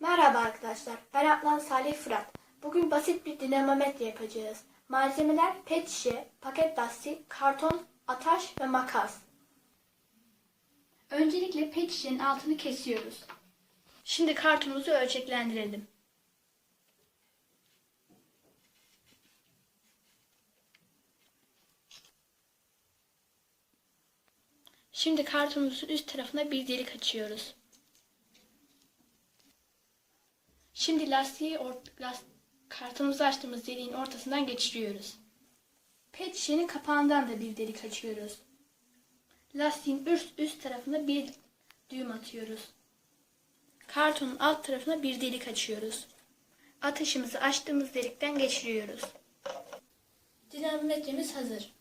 Merhaba arkadaşlar, ben Adnan Salih Fırat. Bugün basit bir dinamometre yapacağız. Malzemeler pet şişe, paket lastik, karton, ataş ve makas. Öncelikle pet şişenin altını kesiyoruz. Şimdi kartonumuzu ölçeklendirelim. Şimdi kartonumuzun üst tarafına bir delik açıyoruz. Şimdi lastiği or kartımızı açtığımız deliğin ortasından geçiriyoruz. Pet şişenin kapağından da bir delik açıyoruz. Lastiğin üst, üst tarafına bir düğüm atıyoruz. Kartonun alt tarafına bir delik açıyoruz. Ateşimizi açtığımız delikten geçiriyoruz. Dinamometremiz hazır.